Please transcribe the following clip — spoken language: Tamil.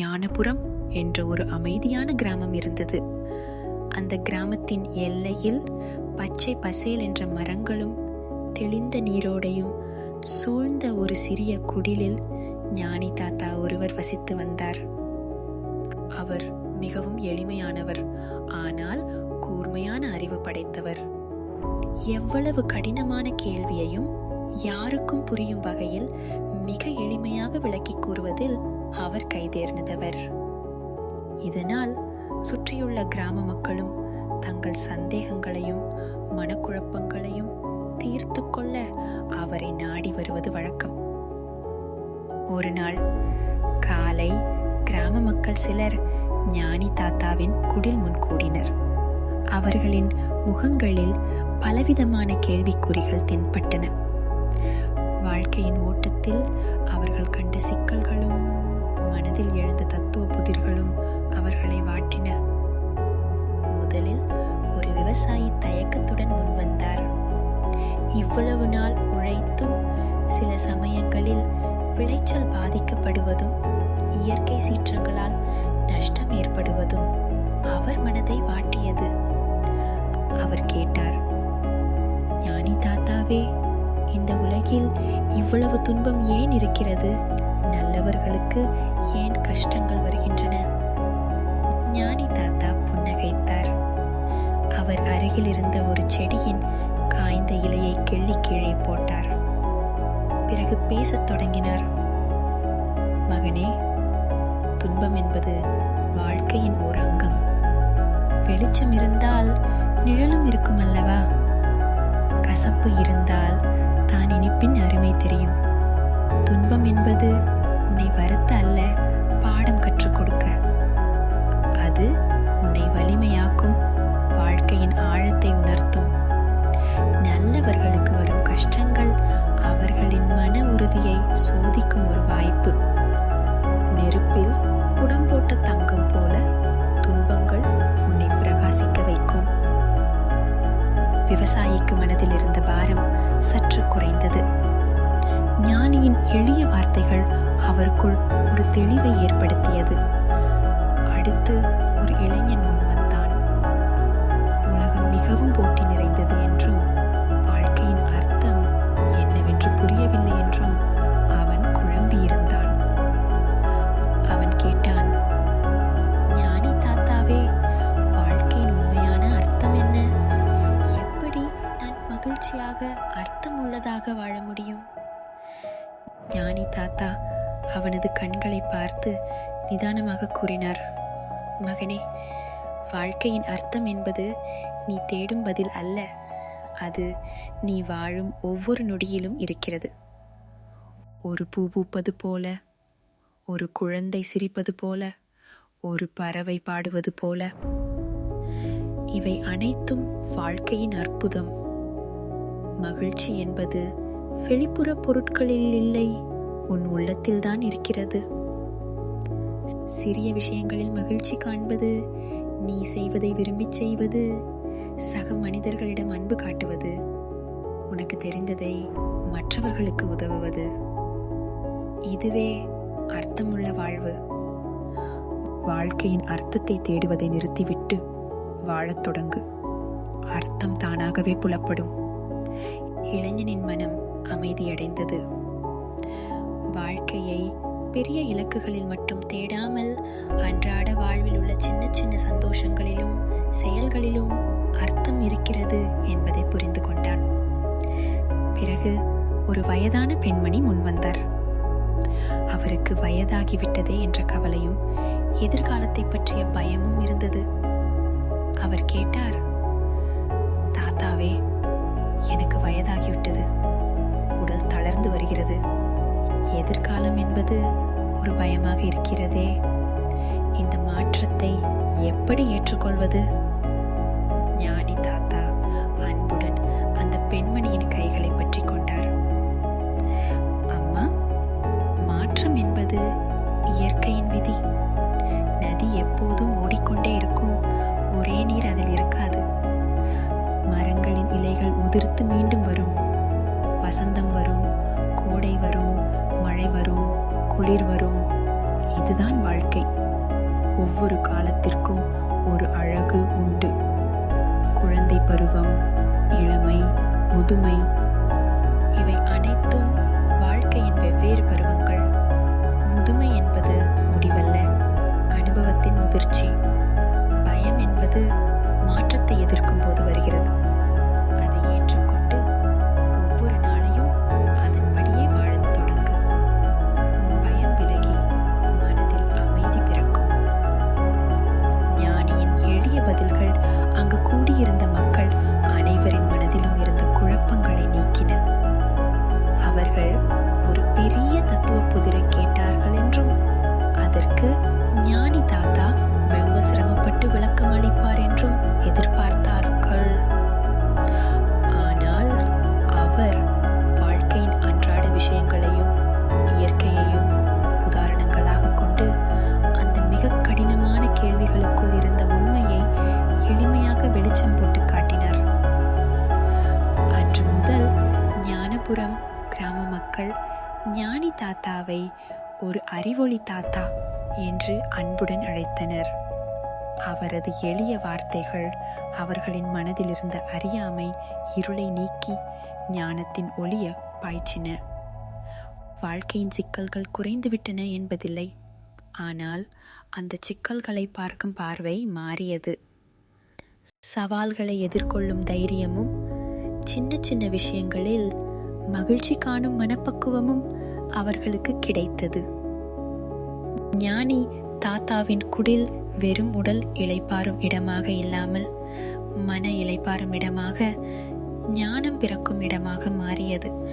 ஞானபுரம் என்ற ஒரு அமைதியான கிராமம் இருந்தது. அந்த கிராமத்தின் எல்லையில் பச்சை பசேல் என்ற மரங்களும் தெளிந்த நீரோடையும் சூழ்ந்த ஒரு சிறிய குடிலில் ஞானி தாத்தா ஒருவர் வசித்து வந்தார். அவர் மிகவும் எளிமையானவர் ஆனால் கூர்மையான அறிவு படைத்தவர். எவ்வளவு கடினமான கேள்வியையும் யாருக்கும் புரியும் வகையில் எளிமையாக விளக்கி கூறுவதில் அவர் கைதேர்ந்தவர் இதனால் சுற்றியுள்ள கிராம மக்களும் தங்கள் சந்தேகங்களையும் மனக்குழப்பங்களையும் தீர்த்து கொள்ள அவரை நாடி வருவது வழக்கம். ஒரு நாள் காலை கிராம மக்கள் சிலர் ஞானி தாத்தாவின் குடில் முன் கூடினர். அவர்களின் முகங்களில் பலவிதமான கேள்விக்குறிகள் தென்பட்டன. வாழ்க்கையின் ஓட்டத்தில் அவர்கள் கண்ட சிக்கல்களும் மனதில் எழுந்த தத்துவ புதிர்களும் அவர்களை வாட்டின. முதலில் ஒரு விவசாயி தயக்கத்துடன் முன்வந்தார் இவ்வளவு நாள் உழைத்தும் சில சமயங்களில் விளைச்சல் பாதிக்கப்படுவதும் இயற்கை சீற்றங்களால் நஷ்டம் ஏற்படுவதும் அவர் மனதை வாட்டியது. அவர் கேட்டார் ஞானி தாத்தாவே இந்த உலகில் இவ்வளவு துன்பம் ஏன் இருக்கிறது? நல்லவர்களுக்கு ஏன் கஷ்டங்கள் வருகின்றன? ஞானி தாத்தா புன்னகைத்தார். அவர் அருகில் இருந்த ஒரு செடியின் காய்ந்த இலையை கிள்ளி கீழே போட்டார். பிறகு பேசத் தொடங்கினார். மகனே துன்பம் என்பது வாழ்க்கையின் ஒரு அங்கம். வெளிச்சம் இருந்தால் நிழலும் இருக்கும் அல்லவா கசப்பு இருந்தால் தான் இனிப்பின் அருமை தெரியும். துன்பம் என்பது உன்னை வருத்த அல்ல பாடம் கற்றுக் கொடுக்க. அது உன்னை வலிமையாக்கும் வாழ்க்கையின் ஆழத்தை உணர்த்தும். நல்லவர்களுக்கு வரும் கஷ்டங்கள் அவருக்குள் ஒரு தெளிவை ஏற்படுத்தியது. அடுத்து ஒரு இளைஞன் முன் வந்தான். உலகம் மிகவும் போட்டி பார்த்து நிதானமாக கூறினார். மகனே வாழ்க்கையின் அர்த்தம் என்பது நீ தேடும் பதில் அல்ல. அது நீ வாழும் ஒவ்வொரு நொடியிலும் இருக்கிறது. ஒரு பூ பூப்பது போல ஒரு குழந்தை சிரிப்பது போல ஒரு பறவை பாடுவது போல. இவை அனைத்தும் வாழ்க்கையின் அற்புதம். மகிழ்ச்சி என்பது வெளிப்புற பொருட்களில் இல்லை உன் உள்ளத்தில்தான் இருக்கிறது. சிறிய விஷயங்களில் மகிழ்ச்சி காண்பது நீ செய்வதை விரும்பிச் செய்வது சக மனிதர்களிடம் அன்பு காட்டுவது உனக்கு தெரிந்ததை மற்றவர்களுக்கு உதவுவது. இதுவே அர்த்தமுள்ள வாழ்வு. வாழ்க்கையின் அர்த்தத்தை தேடுவதை நிறுத்திவிட்டு வாழத் தொடங்கு. அர்த்தம் தானாகவே புலப்படும். இளைஞனின் மனம் அமைதியடைந்தது. வாழ்க்கையை பெரிய இலக்குகளில் மட்டும் தேடாமல் அன்றாட வாழ்வில் உள்ள சின்ன சின்ன சந்தோஷங்களிலும் செயல்களிலும் அர்த்தம் இருக்கிறது என்பதை புரிந்து கொண்டான். பிறகு ஒரு வயதான பெண்மணி முன்வந்தார் அவருக்கு வயதாகிவிட்டதே என்ற கவலையும் எதிர்காலத்தை பற்றிய பயமும் இருந்தது. அவர் கேட்டார் தாத்தாவே எனக்கு வயதாகிவிட்டது. எதிர்காலம் என்பது ஒரு பயமாக இருக்கிறதே. இந்த மாற்றத்தை எப்படி ஏற்றுக்கொள்வது? ஞானி தாத்தா அன்புடன் அந்த பெண்மணியின் கைகளை பற்றி கொண்டார். அம்மா மாற்றம் என்பது இயற்கையின் விதி. நதி எப்போதும் ஓடிக்கொண்டே இருக்கும். ஒரே நீர் அதில் இருக்காது. மரங்களின் இலைகள் உதிர்த்து குளிர் வரும். இதுதான் வாழ்க்கை. ஒவ்வொரு காலத்திற்கும் ஒரு அழகு உண்டு. குழந்தை பருவம் இளமை முதுமை இவை அனைத்தும் ஞானி தாத்தாவை ஒரு அறிவொளி தாத்தா என்று அன்புடன் அழைத்தனர். அவரது எளிய வார்த்தைகள் அவர்களின் மனதில் இருந்த அறியாமை இருளை நீக்கி ஞானத்தின் ஒளிய பாய்ச்சின. வாழ்க்கையின் சிக்கல்கள் குறைந்துவிட்டன என்பதில்லை. ஆனால் அந்த சிக்கல்களை பார்க்கும் பார்வை மாறியது. சவால்களை எதிர்கொள்ளும் தைரியமும் சின்ன சின்ன விஷயங்களில் மகிழ்ச்சி காணும் மனப்பக்குவமும் அவர்களுக்கு கிடைத்தது. ஞானி தாத்தாவின் குடில் வெறும் உடல் இளைப்பாறும் இடமாக இல்லாமல் மன இளைப்பாறும் இடமாக ஞானம் பிறக்கும் இடமாக மாறியது.